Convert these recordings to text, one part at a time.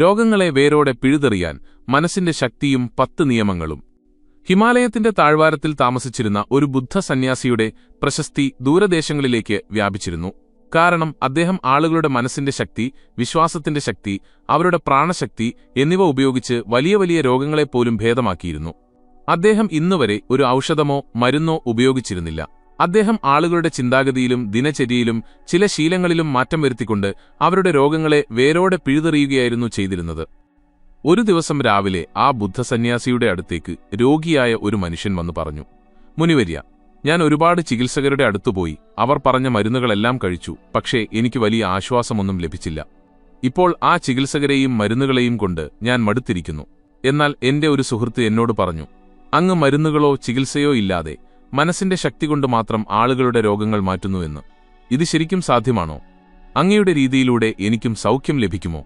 രോഗങ്ങളെ വേരോടെ പിഴുതെറിയാൻ മനസ്സിന്റെ ശക്തിയും പത്ത് നിയമങ്ങളും. ഹിമാലയത്തിന്റെ താഴ്വാരത്തിൽ താമസിച്ചിരുന്ന ഒരു ബുദ്ധ സന്യാസിയുടെ പ്രശസ്തി ദൂരദേശങ്ങളിലേക്ക് വ്യാപിച്ചിരുന്നു. കാരണം അദ്ദേഹം ആളുകളുടെ മനസ്സിന്റെ ശക്തി വിശ്വാസത്തിന്റെ ശക്തി അവരുടെ പ്രാണശക്തി എന്നിവ ഉപയോഗിച്ച് വലിയ വലിയ രോഗങ്ങളെപ്പോലും ഭേദമാക്കിയിരുന്നു. അദ്ദേഹം ഇന്നുവരെ ഒരു ഔഷധമോ മരുന്നോ ഉപയോഗിച്ചിരുന്നില്ല. അദ്ദേഹം ആളുകളുടെ ചിന്താഗതിയിലും ദിനചര്യയിലും ചില ശീലങ്ങളിലും മാറ്റം വരുത്തിക്കൊണ്ട് അവരുടെ രോഗങ്ങളെ വേരോടെ പിഴുതെറിയുകയായിരുന്നു ചെയ്തിരുന്നത്. ഒരു ദിവസം രാവിലെ ആ ബുദ്ധസന്യാസിയുടെ അടുത്തേക്ക് രോഗിയായ ഒരു മനുഷ്യൻ വന്നു പറഞ്ഞു മുനിവര്യ ഞാൻ ഒരുപാട് ചികിത്സകരുടെ അടുത്തുപോയി അവർ പറഞ്ഞ മരുന്നുകളെല്ലാം കഴിച്ചു പക്ഷേ എനിക്ക് വലിയ ആശ്വാസമൊന്നും ലഭിച്ചില്ല. ഇപ്പോൾ ആ ചികിത്സകരെയും മരുന്നുകളെയും കൊണ്ട് ഞാൻ മടുത്തിരിക്കുന്നു. എന്നാൽ എന്റെ ഒരു സുഹൃത്ത് എന്നോട് പറഞ്ഞു അങ്ങ് മരുന്നുകളോ ചികിത്സയോ ഇല്ലാതെ മനസ്സിന്റെ ശക്തി കൊണ്ട് മാത്രം ആളുകളുടെ രോഗങ്ങൾ മാറ്റുന്നുവെന്ന് ഇത് ശരിക്കും സാധ്യമാണോ? അങ്ങയുടെ രീതിയിലൂടെ എനിക്കും സൗഖ്യം ലഭിക്കുമോ?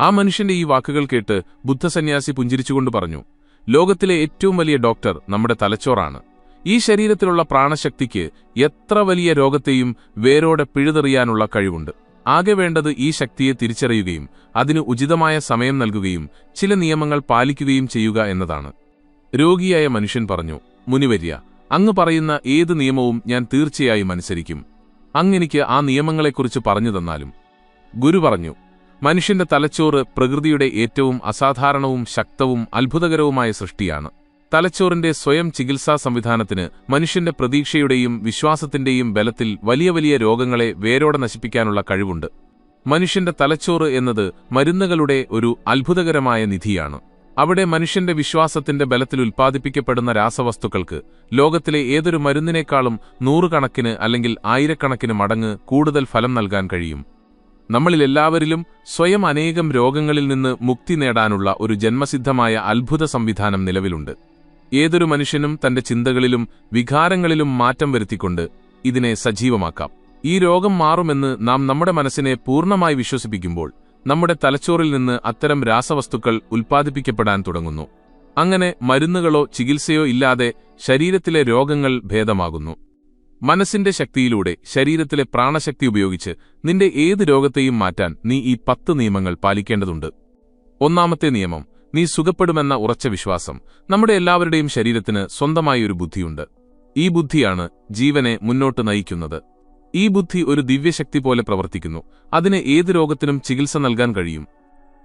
ആ മനുഷ്യന്റെ ഈ വാക്കുകൾ കേട്ട് ബുദ്ധസന്യാസി പുഞ്ചിരിച്ചുകൊണ്ട് പറഞ്ഞു ലോകത്തിലെ ഏറ്റവും വലിയ ഡോക്ടർ നമ്മുടെ തലച്ചോറാണ്. ഈ ശരീരത്തിലുള്ള പ്രാണശക്തിക്ക് എത്ര വലിയ രോഗത്തെയും വേരോടെ പിഴുതെറിയാനുള്ള കഴിവുണ്ട്. ആകെ വേണ്ടത് ഈ ശക്തിയെ തിരിച്ചറിയുകയും അതിന് ഉചിതമായ സമയം നൽകുകയും ചില നിയമങ്ങൾ പാലിക്കുകയും ചെയ്യുക എന്നതാണ്. രോഗിയായ മനുഷ്യൻ പറഞ്ഞു മുനിവര്യ അങ്ങ് പറയുന്ന ഏത് നിയമവും ഞാൻ തീർച്ചയായും അനുസരിക്കും. അങ്ങെനിക്ക് ആ നിയമങ്ങളെക്കുറിച്ച് പറഞ്ഞു തന്നാലും. ഗുരു പറഞ്ഞു മനുഷ്യന്റെ തലച്ചോറ് പ്രകൃതിയുടെ ഏറ്റവും അസാധാരണവും ശക്തവും അത്ഭുതകരവുമായ സൃഷ്ടിയാണ്. തലച്ചോറിന്റെ സ്വയം ചികിത്സാ സംവിധാനത്തിന് മനുഷ്യന്റെ പ്രതീക്ഷയുടെയും വിശ്വാസത്തിന്റെയും ബലത്തിൽ വലിയ വലിയ രോഗങ്ങളെ വേരോടെ നശിപ്പിക്കാനുള്ള കഴിവുണ്ട്. മനുഷ്യന്റെ തലച്ചോറ് എന്നത് മരുന്നുകളുടെ ഒരു അത്ഭുതകരമായ നിധിയാണ്. അവിടെ മനുഷ്യന്റെ വിശ്വാസത്തിന്റെ ബലത്തിൽ ഉൽപ്പാദിപ്പിക്കപ്പെടുന്ന രാസവസ്തുക്കൾക്ക് ലോകത്തിലെ ഏതൊരു മരുന്നിനേക്കാളും നൂറുകണക്കിന് അല്ലെങ്കിൽ ആയിരക്കണക്കിന് മടങ്ങ് കൂടുതൽ ഫലം നൽകാൻ കഴിയും. നമ്മളിലെല്ലാവരിലും സ്വയം അനേകം രോഗങ്ങളിൽ നിന്ന് മുക്തി നേടാനുള്ള ഒരു ജന്മസിദ്ധമായ അത്ഭുത സംവിധാനം നിലവിലുണ്ട്. ഏതൊരു മനുഷ്യനും തന്റെ ചിന്തകളിലും വികാരങ്ങളിലും മാറ്റം വരുത്തിക്കൊണ്ട് ഇതിനെ സജീവമാക്കാം. ഈ രോഗം മാറുമെന്ന് നാം നമ്മുടെ മനസ്സിനെ പൂർണമായി വിശ്വസിപ്പിക്കുമ്പോൾ നമ്മുടെ തലച്ചോറിൽ നിന്ന് അത്തരം രാസവസ്തുക്കൾ ഉൽപ്പാദിപ്പിക്കപ്പെടാൻ തുടങ്ങുന്നു. അങ്ങനെ മരുന്നുകളോ ചികിത്സയോ ഇല്ലാതെ ശരീരത്തിലെ രോഗങ്ങൾ ഭേദമാകുന്നു. മനസ്സിന്റെ ശക്തിയിലൂടെ ശരീരത്തിലെ പ്രാണശക്തി ഉപയോഗിച്ച് നിന്റെ ഏത് രോഗത്തെയും മാറ്റാൻ നീ ഈ പത്ത് നിയമങ്ങൾ പാലിക്കേണ്ടതുണ്ട്. ഒന്നാമത്തെ നിയമം നീ സുഖപ്പെടുമെന്ന ഉറച്ച വിശ്വാസം. നമ്മുടെ എല്ലാവരുടെയും ശരീരത്തിന് സ്വന്തമായി ഒരു ബുദ്ധിയുണ്ട്. ഈ ബുദ്ധിയാണ് ജീവനെ മുന്നോട്ട് നയിക്കുന്നത്. ഈ ബുദ്ധി ഒരു ദിവ്യശക്തി പോലെ പ്രവർത്തിക്കുന്നു. അതിന് ഏത് രോഗത്തിനും ചികിത്സ നൽകാൻ കഴിയും.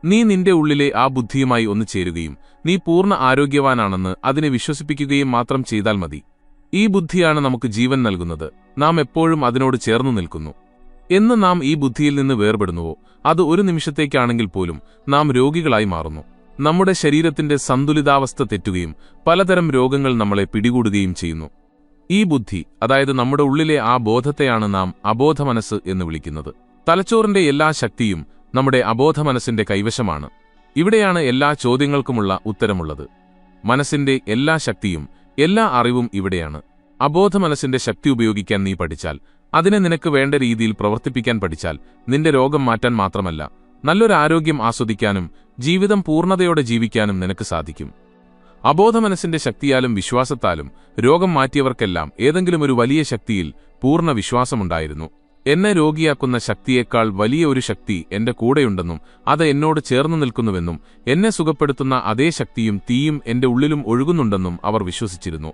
നീ നിന്റെ ഉള്ളിലെ ആ ബുദ്ധിയുമായി ഒന്ന് ചേരുകയും നീ പൂർണ ആരോഗ്യവാനാണെന്ന് അതിനെ വിശ്വസിപ്പിക്കുകയും മാത്രം ചെയ്താൽ മതി. ഈ ബുദ്ധിയാണ് നമുക്ക് ജീവൻ നൽകുന്നത്. നാം എപ്പോഴും അതിനോട് ചേർന്നു നിൽക്കുന്നു. എന്ന് നാം ഈ ബുദ്ധിയിൽ നിന്ന് വേർപെടുന്നുവോ? അത് ഒരു നിമിഷത്തേക്കാണെങ്കിൽ പോലും നാം രോഗികളായി മാറുന്നു. നമ്മുടെ ശരീരത്തിന്റെ സന്തുലിതാവസ്ഥ തെറ്റുകയും പലതരം രോഗങ്ങൾ നമ്മളെ പിടികൂടുകയും ചെയ്യുന്നു. ഈ ബുദ്ധി അതായത് നമ്മുടെ ഉള്ളിലെ ആ ബോധത്തെയാണ് നാം അബോധ മനസ്സ് എന്ന് വിളിക്കുന്നത്. തലച്ചോറിന്റെ എല്ലാ ശക്തിയും നമ്മുടെ അബോധ അബോധമനസ്സിന്റെ കൈവശമാണ്. ഇവിടെയാണ് എല്ലാ ചോദ്യങ്ങൾക്കുമുള്ള ഉത്തരമുള്ളത്. മനസ്സിന്റെ എല്ലാ ശക്തിയും എല്ലാ അറിവും ഇവിടെയാണ്. അബോധ അബോധമനസ്സിന്റെ ശക്തി ഉപയോഗിക്കാൻ നീ പഠിച്ചാൽ അതിനെ നിനക്ക് വേണ്ട രീതിയിൽ പ്രവർത്തിപ്പിക്കാൻ പഠിച്ചാൽ നിന്റെ രോഗം മാറ്റാൻ മാത്രമല്ല നല്ലൊരു ആരോഗ്യം ആസ്വദിക്കാനും ജീവിതം പൂർണതയോടെ ജീവിക്കാനും നിനക്ക് സാധിക്കും. അബോധമനസ്സിന്റെ ശക്തിയാലും വിശ്വാസത്താലും രോഗം മാറ്റിയവർക്കെല്ലാം ഏതെങ്കിലും ഒരു വലിയ ശക്തിയിൽ പൂർണ വിശ്വാസമുണ്ടായിരുന്നു. എന്നെ രോഗിയാക്കുന്ന ശക്തിയേക്കാൾ വലിയ ഒരു ശക്തി എന്റെ കൂടെയുണ്ടെന്നും അത് എന്നോട് ചേർന്നു നിൽക്കുന്നുവെന്നും എന്നെ സുഖപ്പെടുത്തുന്ന അതേ ശക്തിയും തീയും എന്റെ ഉള്ളിലും ഒഴുകുന്നുണ്ടെന്നും അവർ വിശ്വസിച്ചിരുന്നു.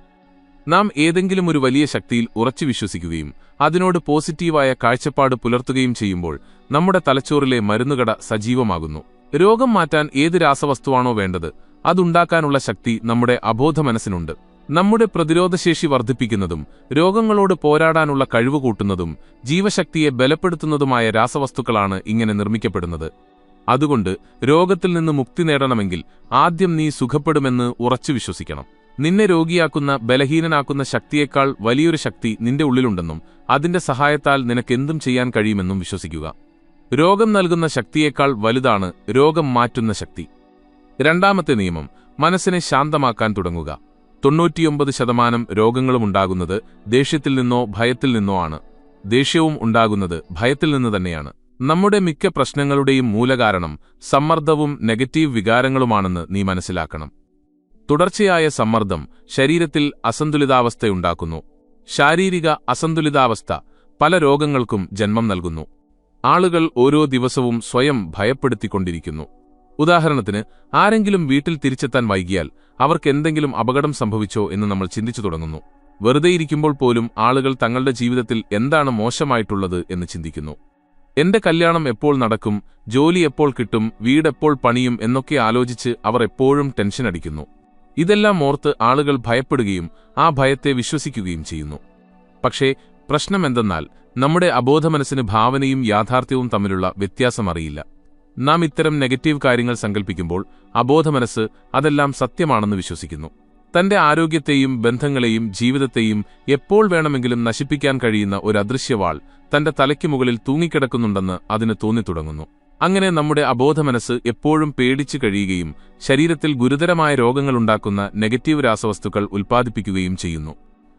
നാം ഏതെങ്കിലും ഒരു വലിയ ശക്തിയിൽ ഉറച്ചു വിശ്വസിക്കുകയും അതിനോട് പോസിറ്റീവായ കാഴ്ചപ്പാട് പുലർത്തുകയും ചെയ്യുമ്പോൾ നമ്മുടെ തലച്ചോറിലെ മരുന്നുകട സജീവമാകുന്നു. രോഗം മാറ്റാൻ ഏത് രാസവസ്തുവാണോ വേണ്ടത് അതുണ്ടാക്കാനുള്ള ശക്തി നമ്മുടെ അബോധ മനസ്സിനുണ്ട് നമ്മുടെ പ്രതിരോധശേഷി വർദ്ധിപ്പിക്കുന്നതും രോഗങ്ങളോട് പോരാടാനുള്ള കഴിവ് കൂട്ടുന്നതും ജീവശക്തിയെ ബലപ്പെടുത്തുന്നതുമായ രാസവസ്തുക്കളാണ് ഇങ്ങനെ നിർമ്മിക്കപ്പെടുന്നത്. അതുകൊണ്ട് രോഗത്തിൽ നിന്ന് മുക്തി നേടണമെങ്കിൽ ആദ്യം നീ സുഖപ്പെടുമെന്ന് ഉറച്ചു വിശ്വസിക്കണം. നിന്നെ രോഗിയാക്കുന്ന ബലഹീനനാക്കുന്ന ശക്തിയേക്കാൾ വലിയൊരു ശക്തി നിന്റെ ഉള്ളിലുണ്ടെന്നും അതിന്റെ സഹായത്താൽ നിനക്കെന്തും ചെയ്യാൻ കഴിയുമെന്നും വിശ്വസിക്കുക. രോഗം നൽകുന്ന ശക്തിയേക്കാൾ വലുതാണ് രോഗം മാറ്റുന്ന ശക്തി. രണ്ടാമത്തെ നിയമം മനസ്സിനെ ശാന്തമാക്കാൻ തുടങ്ങുക. തൊണ്ണൂറ്റിയൊമ്പത് ശതമാനം രോഗങ്ങളും ഉണ്ടാകുന്നത് ദേഷ്യത്തിൽ നിന്നോ ഭയത്തിൽ നിന്നോ ആണ്. ദേഷ്യവും ഉണ്ടാകുന്നത് ഭയത്തിൽ നിന്ന് തന്നെയാണ്. നമ്മുടെ മിക്ക പ്രശ്നങ്ങളുടെയും മൂലകാരണം സമ്മർദ്ദവും നെഗറ്റീവ് വികാരങ്ങളുമാണെന്ന് നീ മനസ്സിലാക്കണം. തുടർച്ചയായ സമ്മർദ്ദം ശരീരത്തിൽ അസന്തുലിതാവസ്ഥയുണ്ടാക്കുന്നു. ശാരീരിക അസന്തുലിതാവസ്ഥ പല രോഗങ്ങൾക്കും ജന്മം നൽകുന്നു. ആളുകൾ ഓരോ ദിവസവും സ്വയം ഭയപ്പെടുത്തിക്കൊണ്ടിരിക്കുന്നു. ഉദാഹരണത്തിന് ആരെങ്കിലും വീട്ടിൽ തിരിച്ചെത്താൻ വൈകിയാൽ അവർക്ക് എന്തെങ്കിലും അപകടം സംഭവിച്ചോ എന്ന് നമ്മൾ ചിന്തിച്ചു തുടങ്ങുന്നു. വെറുതെ ഇരിക്കുമ്പോൾ പോലും ആളുകൾ തങ്ങളുടെ ജീവിതത്തിൽ എന്താണ് മോശമായിട്ടുള്ളത് എന്ന് ചിന്തിക്കുന്നു. എന്റെ കല്യാണം എപ്പോൾ നടക്കും ജോലി എപ്പോൾ കിട്ടും വീടെപ്പോൾ പണിയും എന്നൊക്കെ ആലോചിച്ച് അവർ എപ്പോഴും ടെൻഷൻ അടിക്കുന്നു. ഇതെല്ലാം ഓർത്ത് ആളുകൾ ഭയപ്പെടുകയും ആ ഭയത്തെ വിശ്വസിക്കുകയും ചെയ്യുന്നു. പക്ഷേ പ്രശ്നമെന്തെന്നാൽ നമ്മുടെ അബോധമനസ്സിന് ഭാവനയും യാഥാർത്ഥ്യവും തമ്മിലുള്ള വ്യത്യാസമറിയില്ല. നാം ഇത്തരം നെഗറ്റീവ് കാര്യങ്ങൾ സങ്കല്പിക്കുമ്പോൾ അബോധമനസ്സ് അതെല്ലാം സത്യമാണെന്ന് വിശ്വസിക്കുന്നു. തന്റെ ആരോഗ്യത്തെയും ബന്ധങ്ങളെയും ജീവിതത്തെയും എപ്പോൾ വേണമെങ്കിലും നശിപ്പിക്കാൻ കഴിയുന്ന ഒരു അദൃശ്യവാൾ തന്റെ തലയ്ക്ക് മുകളിൽ തൂങ്ങിക്കിടക്കുന്നുണ്ടെന്ന് അതിന് തോന്നിത്തുടങ്ങുന്നു. അങ്ങനെ നമ്മുടെ അബോധമനസ്സ് എപ്പോഴും പേടിച്ചു കഴിയുകയും ശരീരത്തിൽ ഗുരുതരമായ രോഗങ്ങളുണ്ടാക്കുന്ന നെഗറ്റീവ് രാസവസ്തുക്കൾ ഉൽപ്പാദിപ്പിക്കുകയും ചെയ്യുന്നു.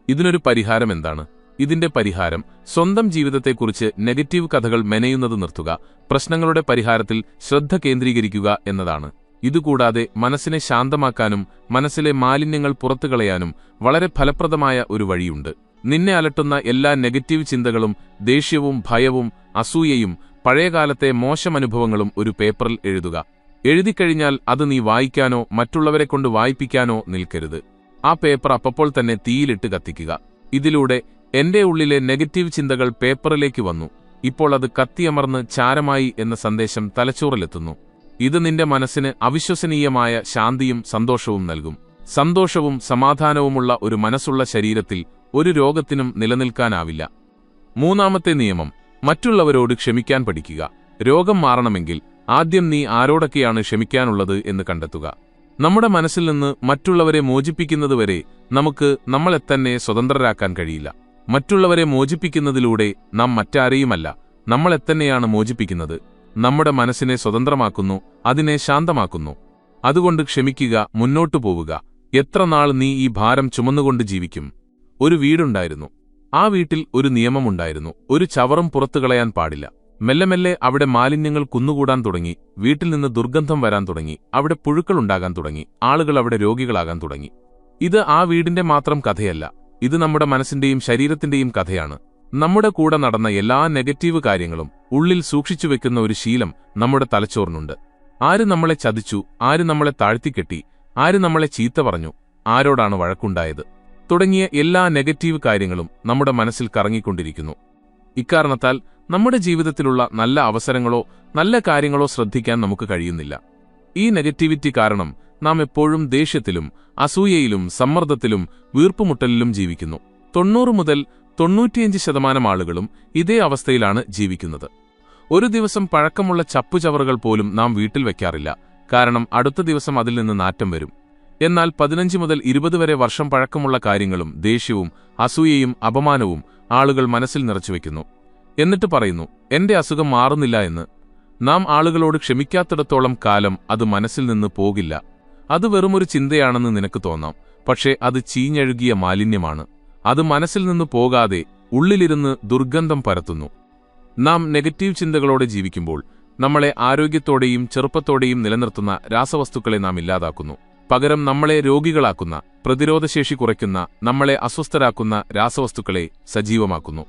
ഇതിനൊരു പരിഹാരം എന്താണ്? ഇതിന്റെ പരിഹാരം സ്വന്തം ജീവിതത്തെക്കുറിച്ച് നെഗറ്റീവ് കഥകൾ മെനയുന്നത് നിർത്തുക പ്രശ്നങ്ങളുടെ പരിഹാരത്തിൽ ശ്രദ്ധ കേന്ദ്രീകരിക്കുക എന്നതാണ്. ഇതുകൂടാതെ മനസ്സിനെ ശാന്തമാക്കാനും മനസ്സിലെ മാലിന്യങ്ങൾ പുറത്തുകളയാനും വളരെ ഫലപ്രദമായ ഒരു വഴിയുണ്ട്. നിന്നെ അലട്ടുന്ന എല്ലാ നെഗറ്റീവ് ചിന്തകളും ദേഷ്യവും ഭയവും അസൂയയും പഴയകാലത്തെ മോശമനുഭവങ്ങളും ഒരു പേപ്പറിൽ എഴുതുക. എഴുതിക്കഴിഞ്ഞാൽ അത് നീ വായിക്കാനോ മറ്റുള്ളവരെ കൊണ്ട് വായിപ്പിക്കാനോ നിൽക്കരുത്. ആ പേപ്പർ അപ്പപ്പോൾ തന്നെ തീയിലിട്ട് കത്തിക്കുക. ഇതിലൂടെ എന്റെ ഉള്ളിലെ നെഗറ്റീവ് ചിന്തകൾ പേപ്പറിലേക്ക് വന്നു. ഇപ്പോൾ അത് കത്തിയമർന്ന് ചാരമായി എന്ന സന്ദേശം തലച്ചോറിലെത്തുന്നു. ഇത് നിന്റെ മനസ്സിന് അവിശ്വസനീയമായ ശാന്തിയും സന്തോഷവും നൽകും. സന്തോഷവും സമാധാനവുമുള്ള ഒരു മനസ്സുള്ള ശരീരത്തിൽ ഒരു രോഗത്തിനും നിലനിൽക്കാനാവില്ല. മൂന്നാമത്തെ നിയമം മറ്റുള്ളവരോട് ക്ഷമിക്കാൻ പഠിക്കുക. രോഗം മാറണമെങ്കിൽ ആദ്യം നീ ആരോടൊക്കെയാണ് ക്ഷമിക്കാനുള്ളത് എന്ന് കണ്ടെത്തുക. നമ്മുടെ മനസ്സിൽ നിന്ന് മറ്റുള്ളവരെ മോചിപ്പിക്കുന്നതുവരെ നമുക്ക് നമ്മളെത്തന്നെ സ്വതന്ത്രരാക്കാൻ കഴിയില്ല. മറ്റുള്ളവരെ മോചിപ്പിക്കുന്നതിലൂടെ നാം മറ്റാരെയുമല്ല. നമ്മളെത്തന്നെയാണ് മോചിപ്പിക്കുന്നത്. നമ്മുടെ മനസ്സിനെ സ്വതന്ത്രമാക്കുന്നു അതിനെ ശാന്തമാക്കുന്നു. അതുകൊണ്ട് ക്ഷമിക്കുക മുന്നോട്ടു പോവുക. എത്ര നാൾ നീ ഈ ഭാരം ചുമന്നുകൊണ്ട് ജീവിക്കും? ഒരു വീടുണ്ടായിരുന്നു. ആ വീട്ടിൽ ഒരു നിയമമുണ്ടായിരുന്നു. ഒരു ചവറും പുറത്തു കളയാൻ പാടില്ല. മെല്ലെ മെല്ലെ അവിടെ മാലിന്യങ്ങൾ കുന്നുകൂടാൻ തുടങ്ങി. വീട്ടിൽ നിന്ന് ദുർഗന്ധം വരാൻ തുടങ്ങി. അവിടെ പുഴുക്കളുണ്ടാകാൻ തുടങ്ങി. ആളുകൾ അവിടെ രോഗികളാകാൻ തുടങ്ങി. ഇത് ആ വീടിന്റെ മാത്രം കഥയല്ല. ഇത് നമ്മുടെ മനസ്സിന്റെയും ശരീരത്തിന്റെയും കഥയാണ്. നമ്മുടെ കൂടെ നടന്ന എല്ലാ നെഗറ്റീവ് കാര്യങ്ങളും ഉള്ളിൽ സൂക്ഷിച്ചു വെക്കുന്ന ഒരു ശീലം നമ്മുടെ തലച്ചോറിനുണ്ട്. ആര് നമ്മളെ ചതിച്ചു ആര് നമ്മളെ താഴ്ത്തിക്കെട്ടി ആര് നമ്മളെ ചീത്ത പറഞ്ഞു ആരോടാണ് വഴക്കുണ്ടായത്? തുടങ്ങിയ എല്ലാ നെഗറ്റീവ് കാര്യങ്ങളും നമ്മുടെ മനസ്സിൽ കറങ്ങിക്കൊണ്ടിരിക്കുന്നു. ഇക്കാരണത്താൽ നമ്മുടെ ജീവിതത്തിലുള്ള നല്ല അവസരങ്ങളോ നല്ല കാര്യങ്ങളോ ശ്രദ്ധിക്കാൻ നമുക്ക് കഴിയുന്നില്ല. ഈ നെഗറ്റിവിറ്റി കാരണം നാം എപ്പോഴും ദേഷ്യത്തിലും അസൂയയിലും സമ്മർദ്ദത്തിലും വീർപ്പുമുട്ടലിലും ജീവിക്കുന്നു. തൊണ്ണൂറ് മുതൽ തൊണ്ണൂറ്റിയഞ്ച് ശതമാനം ആളുകളും ഇതേ അവസ്ഥയിലാണ് ജീവിക്കുന്നത്. ഒരു ദിവസം പഴക്കമുള്ള ചപ്പുചവറുകൾ പോലും നാം വീട്ടിൽ വയ്ക്കാറില്ല കാരണം അടുത്ത ദിവസം അതിൽ നിന്ന് നാറ്റം വരും. എന്നാൽ പതിനഞ്ച് മുതൽ ഇരുപത് വരെ വർഷം പഴക്കമുള്ള കാര്യങ്ങളും ദേഷ്യവും അസൂയയും അപമാനവും ആളുകൾ മനസ്സിൽ നിറച്ചുവെക്കുന്നു എന്നിട്ട് പറയുന്നു എന്റെ അസുഖം മാറുന്നില്ല എന്ന്. നാം ആളുകളോട് ക്ഷമിക്കാത്തിടത്തോളം കാലം അത് മനസ്സിൽ നിന്ന് പോകില്ല. അത് വെറുമൊരു ചിന്തയാണെന്ന് നിനക്ക് തോന്നാം. പക്ഷേ അത് ചീഞ്ഞഴുകിയ മാലിന്യമാണ്. അത് മനസ്സിൽ നിന്ന് പോകാതെ ഉള്ളിലിരുന്ന് ദുർഗന്ധം പരത്തുന്നു. നാം നെഗറ്റീവ് ചിന്തകളോടെ ജീവിക്കുമ്പോൾ നമ്മളെ ആരോഗ്യത്തോടെയും ചെറുപ്പത്തോടെയും നിലനിർത്തുന്ന രാസവസ്തുക്കളെ നാം ഇല്ലാതാക്കുന്നു. പകരം നമ്മളെ രോഗികളാക്കുന്ന പ്രതിരോധശേഷി കുറയ്ക്കുന്ന നമ്മളെ അസ്വസ്ഥരാക്കുന്ന രാസവസ്തുക്കളെ സജീവമാക്കുന്നു.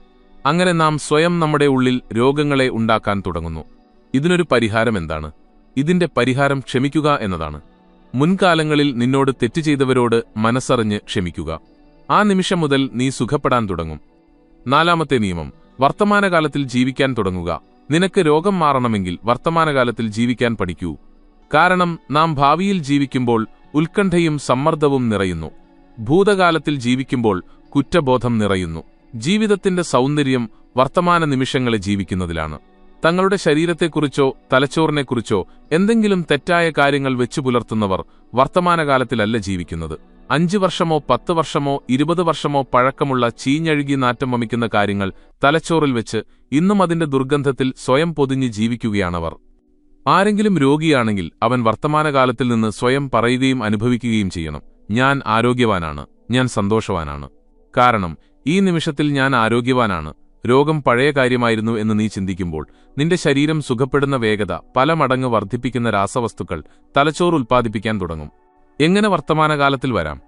അങ്ങനെ നാം സ്വയം നമ്മുടെ ഉള്ളിൽ രോഗങ്ങളെ ഉണ്ടാക്കാൻ തുടങ്ങുന്നു. ഇതിനൊരു പരിഹാരം എന്താണ്? ഇതിന്റെ പരിഹാരം ക്ഷമിക്കുക എന്നതാണ്. മുൻകാലങ്ങളിൽ നിന്നോട് തെറ്റ് ചെയ്തവരോട് മനസ്സറിഞ്ഞ് ക്ഷമിക്കുക. ആ നിമിഷം മുതൽ നീ സുഖപ്പെടാൻ തുടങ്ങും. നാലാമത്തെ നിയമം വർത്തമാനകാലത്തിൽ ജീവിക്കാൻ തുടങ്ങുക. നിനക്ക് രോഗം മാറണമെങ്കിൽ വർത്തമാനകാലത്തിൽ ജീവിക്കാൻ പഠിക്കൂ. കാരണം നാം ഭാവിയിൽ ജീവിക്കുമ്പോൾ ഉത്കണ്ഠയും സമ്മർദ്ദവും നിറയുന്നു. ഭൂതകാലത്തിൽ ജീവിക്കുമ്പോൾ കുറ്റബോധം നിറയുന്നു. ജീവിതത്തിന്റെ സൗന്ദര്യം വർത്തമാന നിമിഷങ്ങളെ ജീവിക്കുന്നതിലാണ്. തങ്ങളുടെ ശരീരത്തെക്കുറിച്ചോ തലച്ചോറിനെക്കുറിച്ചോ എന്തെങ്കിലും തെറ്റായ കാര്യങ്ങൾ വെച്ചു പുലർത്തുന്നവർ വർത്തമാനകാലത്തിലല്ല ജീവിക്കുന്നത്. അഞ്ചു വർഷമോ പത്ത് വർഷമോ ഇരുപത് വർഷമോ പഴക്കമുള്ള ചീഞ്ഞഴുകി നാറ്റം വമിക്കുന്ന കാര്യങ്ങൾ തലച്ചോറിൽ വെച്ച് ഇന്നും അതിന്റെ ദുർഗന്ധത്തിൽ സ്വയം പൊതിഞ്ഞ് ജീവിക്കുകയാണവർ. ആരെങ്കിലും രോഗിയാണെങ്കിൽ അവൻ വർത്തമാനകാലത്തിൽ നിന്ന് സ്വയം പറയുകയും അനുഭവിക്കുകയും ചെയ്യണം. ഞാൻ ആരോഗ്യവാനാണ്. ഞാൻ സന്തോഷവാനാണ്. കാരണം ഈ നിമിഷത്തിൽ ഞാൻ ആരോഗ്യവാനാണ്. രോഗം പഴയ കാര്യമായിരുന്നു എന്ന് നീ ചിന്തിക്കുമ്പോൾ നിന്റെ ശരീരം സുഖപ്പെടുന്ന വേഗത പല മടങ്ങ് വർദ്ധിപ്പിക്കുന്ന രാസവസ്തുക്കൾ തലച്ചോറ് ഉൽപ്പാദിപ്പിക്കാൻ തുടങ്ങും. എങ്ങനെ വർത്തമാനകാലത്തിൽ വരാം?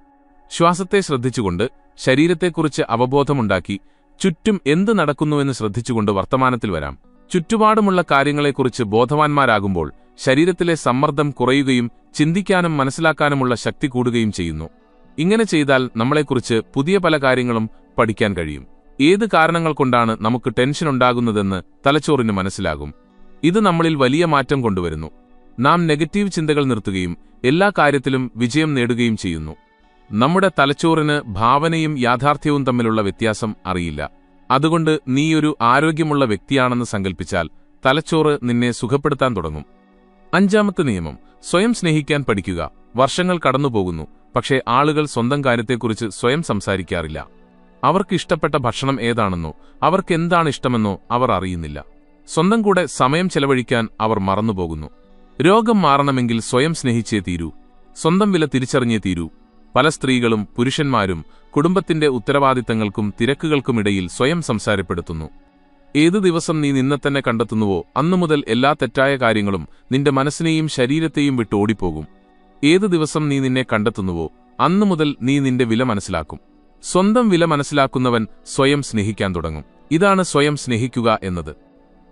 ശ്വാസത്തെ ശ്രദ്ധിച്ചുകൊണ്ട് ശരീരത്തെക്കുറിച്ച് അവബോധമുണ്ടാക്കി ചുറ്റും എന്ത് നടക്കുന്നുവെന്ന് ശ്രദ്ധിച്ചുകൊണ്ട് വർത്തമാനത്തിൽ വരാം. ചുറ്റുപാടുമുള്ള കാര്യങ്ങളെക്കുറിച്ച് ബോധവാന്മാരാകുമ്പോൾ ശരീരത്തിലെ സമ്മർദ്ദം കുറയുകയും ചിന്തിക്കാനും മനസ്സിലാക്കാനുമുള്ള ശക്തി കൂടുകയും ചെയ്യുന്നു. ഇങ്ങനെ ചെയ്താൽ നമ്മളെക്കുറിച്ച് പുതിയ പല കാര്യങ്ങളും പഠിക്കാൻ കഴിയും. ഏത് കാരണങ്ങൾ കൊണ്ടാണ് നമുക്ക് ടെൻഷൻ ഉണ്ടാകുന്നതെന്ന് തലച്ചോറിന് മനസ്സിലാകും. ഇത് നമ്മളിൽ വലിയ മാറ്റം കൊണ്ടുവരുന്നു. നാം നെഗറ്റീവ് ചിന്തകൾ നിർത്തുകയും എല്ലാ കാര്യത്തിലും വിജയം നേടുകയും ചെയ്യുന്നു. നമ്മുടെ തലച്ചോറിന് ഭാവനയും യാഥാർത്ഥ്യവും തമ്മിലുള്ള വ്യത്യാസം അറിയില്ല. അതുകൊണ്ട് നീയൊരു ആരോഗ്യമുള്ള വ്യക്തിയാണെന്ന് സങ്കല്പിച്ചാൽ തലച്ചോറ് നിന്നെ സുഖപ്പെടുത്താൻ തുടങ്ങും. അഞ്ചാമത്തെ നിയമം സ്വയം സ്നേഹിക്കാൻ പഠിക്കുക. വർഷങ്ങൾ കടന്നുപോകുന്നു പക്ഷേ ആളുകൾ സ്വന്തം കാര്യത്തെക്കുറിച്ച് സ്വയം സംസാരിക്കാറില്ല. അവർക്ക് ഇഷ്ടപ്പെട്ട ഭക്ഷണം ഏതാണെന്നോ അവർക്ക് എന്താണ് ഇഷ്ടമെന്നോ അവർ അറിയുന്നില്ല. സ്വന്തം കൂടെ സമയം ചെലവഴിക്കാൻ അവർ മറന്നുപോകുന്നു. രോഗം മാറണമെങ്കിൽ സ്വയം സ്നേഹിച്ചേ തീരൂ. സ്വന്തം വില തിരിച്ചറിഞ്ഞേ തീരൂ. പല സ്ത്രീകളും പുരുഷന്മാരും കുടുംബത്തിന്റെ ഉത്തരവാദിത്തങ്ങൾക്കും തിരക്കുകൾക്കുമിടയിൽ സ്വയം സംസാരപ്പെടുത്തുന്നു. ഏതു ദിവസം നീ നിന്നെ തന്നെ കണ്ടെത്തുന്നുവോ അന്നു മുതൽ എല്ലാ തെറ്റായ കാര്യങ്ങളും നിന്റെ മനസ്സിനെയും ശരീരത്തെയും വിട്ട് ഓടിപ്പോകും ഏതു ദിവസം നീ നിന്നെ കണ്ടെത്തുന്നുവോ അന്നു മുതൽ നീ നിന്റെ വില മനസ്സിലാക്കും. സ്വന്തം വില മനസ്സിലാക്കുന്നവൻ സ്വയം സ്നേഹിക്കാൻ തുടങ്ങും. ഇതാണ് സ്വയം സ്നേഹിക്കുക എന്നത്.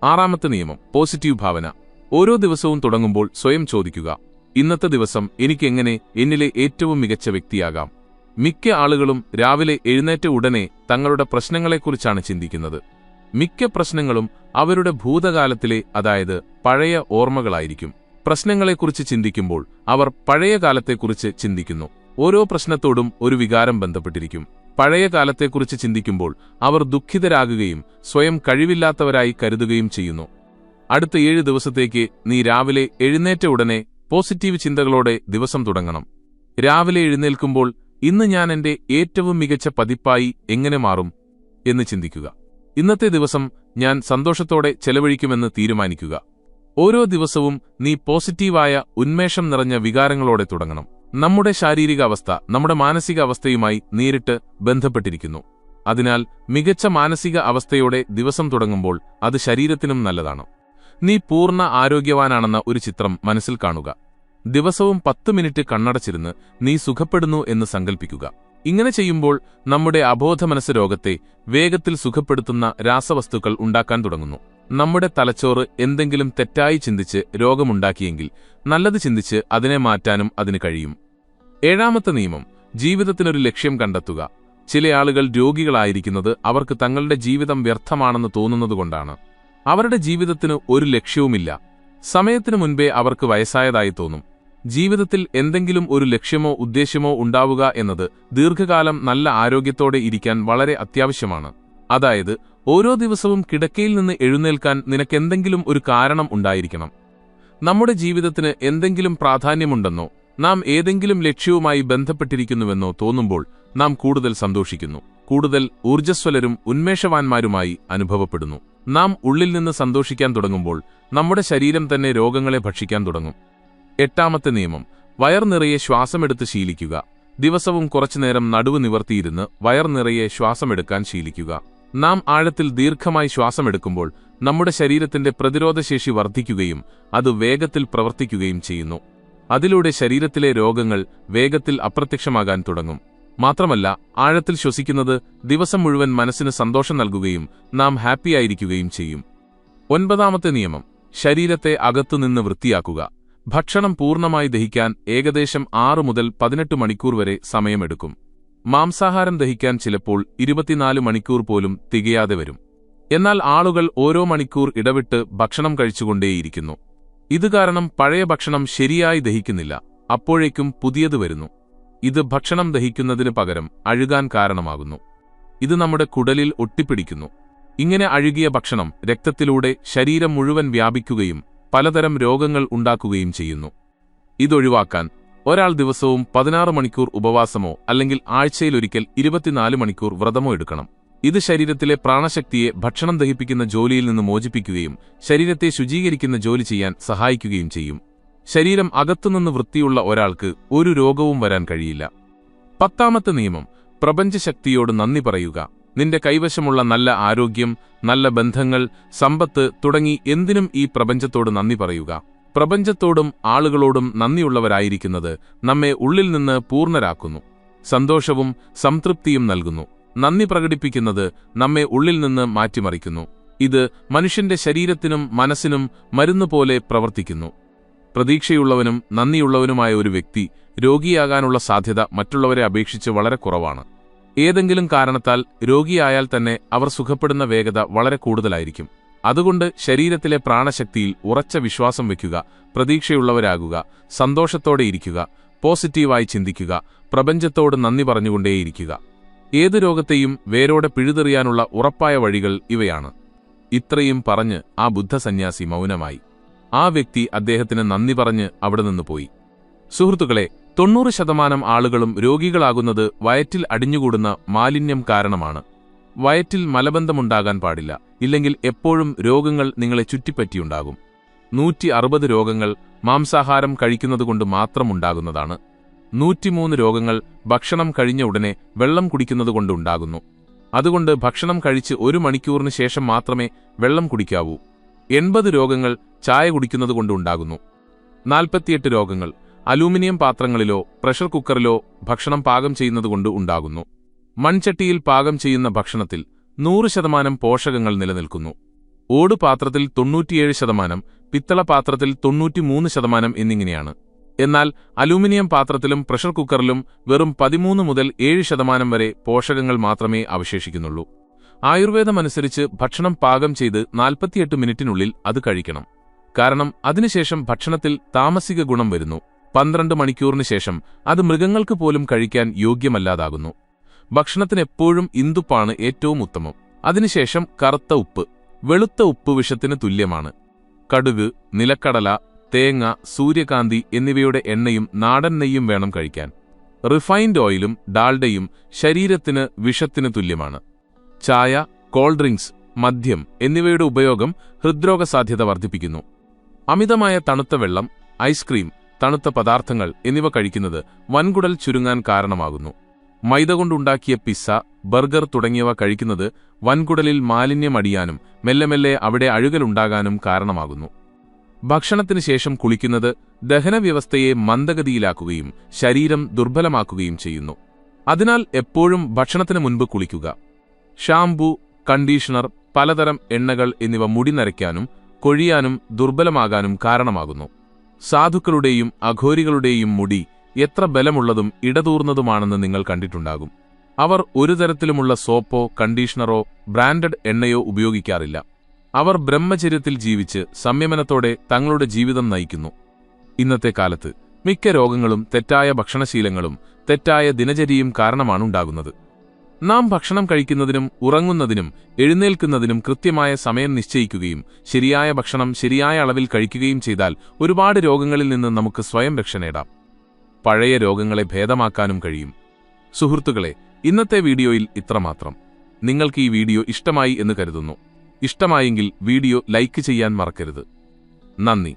ആറാമത്തെ നിയമം പോസിറ്റീവ് ഭാവന. ഓരോ ദിവസവും തുടങ്ങുമ്പോൾ സ്വയം ചോദിക്കുക. ഇന്നത്തെ ദിവസം എനിക്കെങ്ങനെ എന്നിലെ ഏറ്റവും മികച്ച വ്യക്തിയാകാം. മിക്ക ആളുകളും രാവിലെ എഴുന്നേറ്റ ഉടനെ തങ്ങളുടെ പ്രശ്നങ്ങളെക്കുറിച്ചാണ് ചിന്തിക്കുന്നത്. മിക്ക പ്രശ്നങ്ങളും അവരുടെ ഭൂതകാലത്തിലെ അതായത് പഴയ ഓർമ്മകളായിരിക്കും. പ്രശ്നങ്ങളെക്കുറിച്ച് ചിന്തിക്കുമ്പോൾ അവർ പഴയ കാലത്തെക്കുറിച്ച് ചിന്തിക്കുന്നു. ഓരോ പ്രശ്നത്തോടും ഒരു വികാരം ബന്ധപ്പെട്ടിരിക്കും. പഴയ കാലത്തെക്കുറിച്ച് ചിന്തിക്കുമ്പോൾ അവർ ദുഃഖിതരാകുകയും സ്വയം കഴിവില്ലാത്തവരായി കരുതുകയും ചെയ്യുന്നു. അടുത്ത ഏഴ് ദിവസത്തേക്ക് നീ രാവിലെ എഴുന്നേറ്റ ഉടനെ പോസിറ്റീവ് ചിന്തകളോടെ ദിവസം തുടങ്ങണം. രാവിലെ എഴുന്നേൽക്കുമ്പോൾ ഇന്ന് ഞാൻ എന്റെ ഏറ്റവും മികച്ച പതിപ്പായി എങ്ങനെ മാറും എന്ന് ചിന്തിക്കുക. ഇന്നത്തെ ദിവസം ഞാൻ സന്തോഷത്തോടെ ചെലവഴിക്കുമെന്ന് തീരുമാനിക്കുക. ഓരോ ദിവസവും നീ പോസിറ്റീവായ ഉന്മേഷം നിറഞ്ഞ വികാരങ്ങളോടെ തുടങ്ങണം. നമ്മുടെ ശാരീരിക അവസ്ഥ നമ്മുടെ മാനസിക അവസ്ഥയുമായി നേരിട്ട് ബന്ധപ്പെട്ടിരിക്കുന്നു. അതിനാൽ മികച്ച മാനസിക അവസ്ഥയോടെ ദിവസം തുടങ്ങുമ്പോൾ അത് ശരീരത്തിനും നല്ലതാണ്. നീ പൂർണ ആരോഗ്യവാനാണെന്ന ഒരു ചിത്രം മനസ്സിൽ കാണുക. ദിവസവും പത്ത് മിനിറ്റ് കണ്ണടച്ചിരുന്ന് നീ സുഖപ്പെടുന്നു എന്ന് സങ്കൽപ്പിക്കുക. ഇങ്ങനെ ചെയ്യുമ്പോൾ നമ്മുടെ അബോധ മനസ്സ് രോഗത്തെ വേഗത്തിൽ സുഖപ്പെടുത്തുന്ന രാസവസ്തുക്കൾ ഉണ്ടാക്കാൻ തുടങ്ങുന്നു. നമ്മുടെ തലച്ചോറ് എന്തെങ്കിലും തെറ്റായി ചിന്തിച്ച് രോഗമുണ്ടാക്കിയെങ്കിൽ നല്ലത് ചിന്തിച്ച് അതിനെ മാറ്റാനും അതിന് കഴിയും. ഏഴാമത്തെ നിയമം ജീവിതത്തിനൊരു ലക്ഷ്യം കണ്ടെത്തുക. ചില ആളുകൾ രോഗികളായിരിക്കുന്നത് അവർക്ക് തങ്ങളുടെ ജീവിതം വ്യർത്ഥമാണെന്ന് തോന്നുന്നതുകൊണ്ടാണ്. അവരുടെ ജീവിതത്തിന് ഒരു ലക്ഷ്യവുമില്ല. സമയത്തിനു മുൻപേ അവർക്ക് വയസ്സായതായി തോന്നും. ജീവിതത്തിൽ എന്തെങ്കിലും ഒരു ലക്ഷ്യമോ ഉദ്ദേശ്യമോ ഉണ്ടാവുക എന്നത് ദീർഘകാലം നല്ല ആരോഗ്യത്തോടെ ഇരിക്കാൻ വളരെ അത്യാവശ്യമാണ്. അതായത് ഓരോ ദിവസവും കിടക്കയിൽ നിന്ന് എഴുന്നേൽക്കാൻ നിനക്കെന്തെങ്കിലും ഒരു കാരണം ഉണ്ടായിരിക്കണം. നമ്മുടെ ജീവിതത്തിന് എന്തെങ്കിലും പ്രാധാന്യമുണ്ടെന്നോ നാം ഏതെങ്കിലും ലക്ഷ്യവുമായി ബന്ധപ്പെട്ടിരിക്കുന്നുവെന്നോ തോന്നുമ്പോൾ നാം കൂടുതൽ സന്തോഷിക്കുന്നു. കൂടുതൽ ഊർജസ്വലരും ഉന്മേഷവാന്മാരുമായി അനുഭവപ്പെടുന്നു. നാം ഉള്ളിൽ നിന്ന് സന്തോഷിക്കാൻ തുടങ്ങുമ്പോൾ നമ്മുടെ ശരീരം തന്നെ രോഗങ്ങളെ ഭക്ഷിക്കാൻ തുടങ്ങും. എട്ടാമത്തെ നിയമം വയർ നിറയെ ശ്വാസമെടുത്ത് ശീലിക്കുക. ദിവസവും കുറച്ചുനേരം നടുവ് നിവർത്തിയിരുന്ന് വയർ നിറയെ ശ്വാസമെടുക്കാൻ ശീലിക്കുക. നാം ആഴത്തിൽ ദീർഘമായി ശ്വാസമെടുക്കുമ്പോൾ നമ്മുടെ ശരീരത്തിന്റെ പ്രതിരോധശേഷി വർദ്ധിക്കുകയും അത് വേഗത്തിൽ പ്രവർത്തിക്കുകയും ചെയ്യുന്നു. അതിലൂടെ ശരീരത്തിലെ രോഗങ്ങൾ വേഗത്തിൽ അപ്രത്യക്ഷമാകാൻ തുടങ്ങും. മാത്രമല്ല ആഴത്തിൽ ശ്വസിക്കുന്നത് ദിവസം മുഴുവൻ മനസ്സിന് സന്തോഷം നൽകുകയും നാം ഹാപ്പിയായിരിക്കുകയും ചെയ്യും. ഒൻപതാമത്തെ നിയമം ശരീരത്തെ അകത്തുനിന്ന് വൃത്തിയാക്കുക. ഭക്ഷണം പൂർണമായി ദഹിക്കാൻ ഏകദേശം ആറു മുതൽ പതിനെട്ട് മണിക്കൂർ വരെ സമയമെടുക്കും. മാംസാഹാരം ദഹിക്കാൻ ചിലപ്പോൾ ഇരുപത്തിനാല് മണിക്കൂർ പോലും തികയാതെ വരും. എന്നാൽ ആളുകൾ ഓരോ മണിക്കൂർ ഇടവിട്ട് ഭക്ഷണം കഴിച്ചുകൊണ്ടേയിരിക്കുന്നു. ഇത് കാരണം പഴയ ഭക്ഷണം ശരിയായി ദഹിക്കുന്നില്ല. അപ്പോഴേക്കും പുതിയത് വരുന്നു. ഇത് ഭക്ഷണം ദഹിക്കുന്നതിന് പകരം അഴുകാൻ കാരണമാകുന്നു. ഇത് നമ്മുടെ കുടലിൽ ഒട്ടിപ്പിടിക്കുന്നു. ഇങ്ങനെ അഴുകിയ ഭക്ഷണം രക്തത്തിലൂടെ ശരീരം മുഴുവൻ വ്യാപിക്കുകയും പലതരം രോഗങ്ങൾ ഉണ്ടാക്കുകയും ചെയ്യുന്നു. ഇതൊഴിവാക്കാൻ ഒരാൾ ദിവസവും പതിനാറ് മണിക്കൂർ ഉപവാസമോ അല്ലെങ്കിൽ ആഴ്ചയിലൊരിക്കൽ ഇരുപത്തിനാല് മണിക്കൂർ വ്രതമോ എടുക്കണം. ഇത് ശരീരത്തിലെ പ്രാണശക്തിയെ ഭക്ഷണം ദഹിപ്പിക്കുന്ന ജോലിയിൽ നിന്ന് മോചിപ്പിക്കുകയും ശരീരത്തെ ശുചീകരിക്കുന്ന ജോലി ചെയ്യാൻ സഹായിക്കുകയും ചെയ്യും. ശരീരം അകത്തുനിന്ന് വൃത്തിയുള്ള ഒരാൾക്ക് ഒരു രോഗവും വരാൻ കഴിയില്ല. പത്താമത്തെ നിയമം പ്രപഞ്ചശക്തിയോട് നന്ദി പറയുക. നിന്റെ കൈവശമുള്ള നല്ല ആരോഗ്യം നല്ല ബന്ധങ്ങൾ സമ്പത്ത് തുടങ്ങി എന്തിനും ഈ പ്രപഞ്ചത്തോട് നന്ദി പറയുക. പ്രപഞ്ചത്തോടും ആളുകളോടും നന്ദിയുള്ളവരായിരിക്കുന്നത് നമ്മെ ഉള്ളിൽ നിന്ന് പൂർണരാക്കുന്നു. സന്തോഷവും സംതൃപ്തിയും നൽകുന്നു. നന്ദി പ്രകടിപ്പിക്കുന്നത് നമ്മെ ഉള്ളിൽ നിന്ന് മാറ്റിമറിക്കുന്നു. ഇത് മനുഷ്യന്റെ ശരീരത്തിനും മനസ്സിനും മരുന്നുപോലെ പ്രവർത്തിക്കുന്നു. പ്രതീക്ഷയുള്ളവനും നന്ദിയുള്ളവനുമായ ഒരു വ്യക്തി രോഗിയാകാനുള്ള സാധ്യത മറ്റുള്ളവരെ അപേക്ഷിച്ച് വളരെ കുറവാണ്. ഏതെങ്കിലും കാരണത്താൽ രോഗിയായാൽ തന്നെ അവർ സുഖപ്പെടുന്ന വേഗത വളരെ കൂടുതലായിരിക്കും. അതുകൊണ്ട് ശരീരത്തിലെ പ്രാണശക്തിയിൽ ഉറച്ച വിശ്വാസം വയ്ക്കുക പ്രതീക്ഷയുള്ളവരാകുക സന്തോഷത്തോടെ ഇരിക്കുക പോസിറ്റീവായി ചിന്തിക്കുക പ്രപഞ്ചത്തോട് നന്ദി പറഞ്ഞുകൊണ്ടേയിരിക്കുക. ഏത് രോഗത്തെയും വേരോടെ പിഴുതെറിയാനുള്ള ഉറപ്പായ വഴികൾ ഇവയാണ്. ഇത്രയും പറഞ്ഞ് ആ ബുദ്ധസന്യാസി മൗനമായി. ആ വ്യക്തി അദ്ദേഹത്തിന് നന്ദി പറഞ്ഞ് അവിടെ നിന്ന് പോയി. സുഹൃത്തുക്കളെ തൊണ്ണൂറ് ശതമാനം ആളുകളും രോഗികളാകുന്നത് വയറ്റിൽ അടിഞ്ഞുകൂടുന്ന മാലിന്യം കാരണമാണ്. വയറ്റിൽ മലബന്ധമുണ്ടാകാൻ പാടില്ല. ഇല്ലെങ്കിൽ എപ്പോഴും രോഗങ്ങൾ നിങ്ങളെ ചുറ്റിപ്പറ്റിയുണ്ടാകും. നൂറ്റി അറുപത് രോഗങ്ങൾ മാംസാഹാരം കഴിക്കുന്നതുകൊണ്ട് മാത്രമുണ്ടാകുന്നതാണ്. നൂറ്റിമൂന്ന് രോഗങ്ങൾ ഭക്ഷണം കഴിഞ്ഞ ഉടനെ വെള്ളം കുടിക്കുന്നതുകൊണ്ടുണ്ടാകുന്നു അതുകൊണ്ട് ഭക്ഷണം കഴിച്ച് ഒരു മണിക്കൂറിന് ശേഷം മാത്രമേ വെള്ളം കുടിക്കാവൂ. എൺപത് രോഗങ്ങൾ ചായ കുടിക്കുന്നതുകൊണ്ടുണ്ടാകുന്നു നാൽപ്പത്തിയെട്ട് രോഗങ്ങൾ അലൂമിനിയം പാത്രങ്ങളിലോ പ്രഷർ കുക്കറിലോ ഭക്ഷണം പാകം ചെയ്യുന്നതുകൊണ്ട് ഉണ്ടാകുന്നു. മൺചട്ടിയിൽ പാകം ചെയ്യുന്ന ഭക്ഷണത്തിൽ നൂറ് ശതമാനം പോഷകങ്ങൾ നിലനിൽക്കുന്നു. ഓടുപാത്രത്തിൽ തൊണ്ണൂറ്റിയേഴ് ശതമാനം പിത്തളപാത്രത്തിൽ തൊണ്ണൂറ്റിമൂന്ന് ശതമാനം എന്നിങ്ങനെയാണ്. എന്നാൽ അലൂമിനിയം പാത്രത്തിലും പ്രഷർ കുക്കറിലും വെറും പതിമൂന്ന് മുതൽ ഏഴ് ശതമാനം വരെ പോഷകങ്ങൾ മാത്രമേ അവശേഷിക്കുന്നുള്ളൂ. ആയുർവേദമനുസരിച്ച് ഭക്ഷണം പാകം ചെയ്ത് നാൽപ്പത്തിയെട്ട് മിനിറ്റിനുള്ളിൽ അത് കഴിക്കണം. കാരണം അതിനുശേഷം ഭക്ഷണത്തിൽ താമസിക ഗുണം വരുന്നു. പന്ത്രണ്ട് മണിക്കൂറിന് ശേഷം അത് മൃഗങ്ങൾക്ക് പോലും കഴിക്കാൻ യോഗ്യമല്ലാതാകുന്നു. ഭക്ഷണത്തിനെപ്പോഴും ഇന്ദുപ്പാണ് ഏറ്റവും ഉത്തമം. അതിനുശേഷം കറുത്ത ഉപ്പ്. വെളുത്ത ഉപ്പ് വിഷത്തിന് തുല്യമാണ്. കടുക് നിലക്കടല തേങ്ങ സൂര്യകാന്തി എന്നിവയുടെ എണ്ണയും നാടൻ നെയ്യും വേണം കഴിക്കാൻ. റിഫൈൻഡ് ഓയിലും ഡാൽഡയും ശരീരത്തിന് വിഷത്തിന് തുല്യമാണ്. ചായ കോൾഡ് ഡ്രിങ്ക്സ് മദ്യം എന്നിവയുടെ ഉപയോഗം ഹൃദ്രോഗ സാധ്യത വർദ്ധിപ്പിക്കുന്നു. അമിതമായ തണുത്ത വെള്ളം ഐസ്ക്രീം തണുത്ത പദാർത്ഥങ്ങൾ എന്നിവ കഴിക്കുന്നത് വൻകുടൽ ചുരുങ്ങാൻ കാരണമാകുന്നു. മൈദ കൊണ്ടുണ്ടാക്കിയ പിസ്സ ബർഗർ തുടങ്ങിയവ കഴിക്കുന്നത് വൻകുടലിൽ മാലിന്യം അടിയാനും മെല്ലെ മെല്ലെ അവിടെ അഴുകലുണ്ടാകാനും കാരണമാകുന്നു. ഭക്ഷണത്തിന് ശേഷം കുളിക്കുന്നത് ദഹനവ്യവസ്ഥയെ മന്ദഗതിയിലാക്കുകയും ശരീരം ദുർബലമാക്കുകയും ചെയ്യുന്നു. അതിനാൽ എപ്പോഴും ഭക്ഷണത്തിന് മുൻപ് കുളിക്കുക. ഷാംപൂ കണ്ടീഷണർ പലതരം എണ്ണകൾ എന്നിവ മുടി നരയ്ക്കാനും കൊഴിയാനും ദുർബലമാകാനും കാരണമാകുന്നു. സാധുക്കളുടെയും അഘോരികളുടെയും മുടി എത്ര ബലമുള്ളതും ഇടതൂർന്നതുമാണെന്ന് നിങ്ങൾ കണ്ടിട്ടുണ്ടാകും. അവർ ഒരു തരത്തിലുമുള്ള സോപ്പോ കണ്ടീഷണറോ ബ്രാൻഡഡ് എണ്ണയോ ഉപയോഗിക്കാറില്ല. അവർ ബ്രഹ്മചര്യത്തിൽ ജീവിച്ച് സംയമനത്തോടെ തങ്ങളുടെ ജീവിതം നയിക്കുന്നു. ഇന്നത്തെ കാലത്ത് മിക്ക രോഗങ്ങളും തെറ്റായ ഭക്ഷണശീലങ്ങളും തെറ്റായ ദിനചര്യയും കാരണമാണ് ഉണ്ടാകുന്നത് നാം ഭക്ഷണം കഴിക്കുന്നതിനും ഉറങ്ങുന്നതിനും എഴുന്നേൽക്കുന്നതിനും കൃത്യമായ സമയം നിശ്ചയിക്കുകയും ശരിയായ ഭക്ഷണം ശരിയായ അളവിൽ കഴിക്കുകയും ചെയ്താൽ ഒരുപാട് രോഗങ്ങളിൽ നിന്ന് നമുക്ക് സ്വയം രക്ഷ നേടാം. പഴയ രോഗങ്ങളെ ഭേദമാക്കാനും കഴിയും. സുഹൃത്തുക്കളെ ഇന്നത്തെ വീഡിയോയിൽ ഇത്രമാത്രം. നിങ്ങൾക്ക് ഈ വീഡിയോ ഇഷ്ടമായി എന്ന് കരുതുന്നു. ഇഷ്ടമായെങ്കിൽ വീഡിയോ ലൈക്ക് ചെയ്യാൻ മറക്കരുത്. നന്ദി.